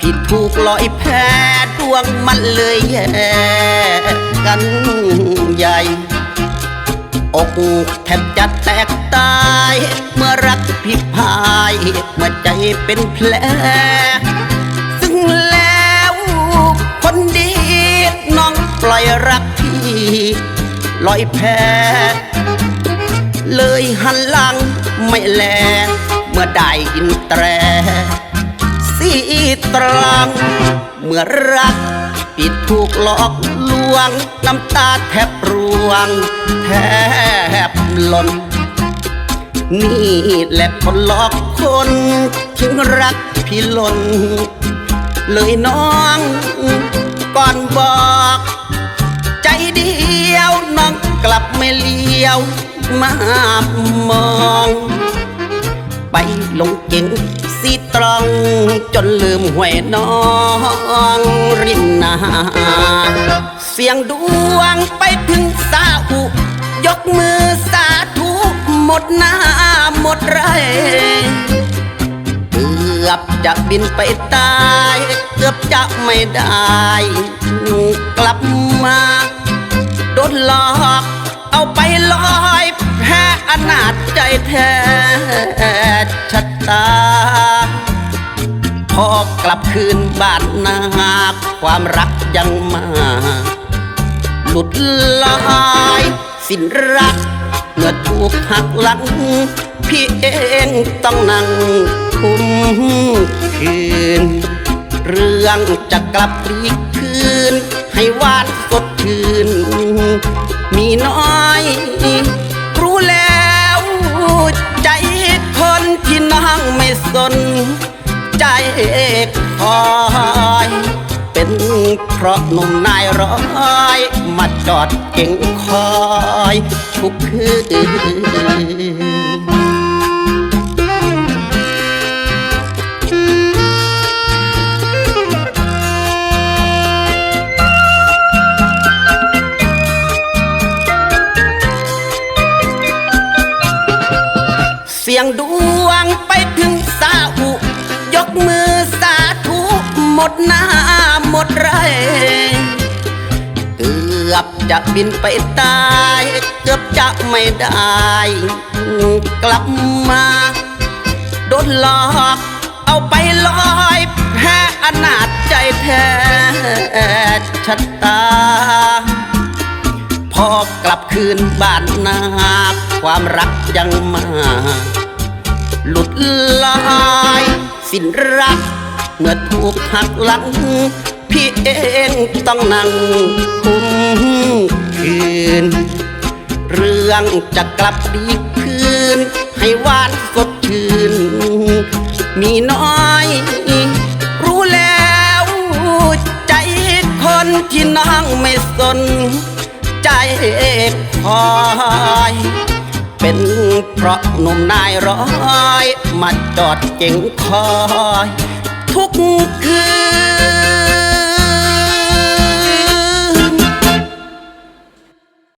ที่ถูกลอยแพ้ดวงมันเลยแย่กันใหญ่ อกแทบจะแตกตาย เมื่อรักพิดพายเมื่อใจเป็นแผลซึ่งแล้วคนดีน้องปล่อยรักพี่ลอยแพ้เลยหันหลังไม่แล เมื่อได้ยินแตร ตรัง เมื่อรัก ปิดถูกหลอกลวง น้ำตาแทบร่วง แทบหล่นนี่แหละคนหลอกคนถึงรักพี่หล่นเลยน้องก่อนบอก ใจเดียวน้องกลับไม่เลี้ยวมามอง ไปลงเก่งสีตรอง จนลืมหวยน้องริมนาเสียงดวงไปถึงสาอุ ยกมือสาธุหมดหน้าหมดไรเกือบจะบินไปตาย เกือบจะไม่ได้ กลับมาโดนหลอก เอาไปลอยแพ้อนาจใจแท้ ชะตา พอกลับคืนบ้านนาความรักยังมา หลุดลอยสิ้นรักเมื่อถูกหักหลัง พี่เองต้องนั่งคุมคืน เรื่องจะกลับพลีกคืน ให้หวานสดชื่น มีน้อย สน ใจคอยเป็นเพราะหนุ่มนายร้อยมาจอดเก่งคอยทุกคืนเสียงดวงไป หมดหน้าหมดไรเกือบจะบินไปตาย เกือบจะไม่ได้ กลับมาโดนหลอก เอาไปลอยแพ้อนาจใจแท้ชะตา พอกลับคืนบ้านนาความรักยังมา หลุดลาย สิ้นรัก เมื่อถูกหักหลัง พี่เองต้องนั่งคุมคืน เรื่องจะกลับดีคืน ให้หวานสดชื่น มีน้อย รู้แล้ว ใจคนที่น้องไม่สน ใจคอยเป็นเพราะหนุ่มนายร้อย มาจอดเก่งคอย ทุกคืน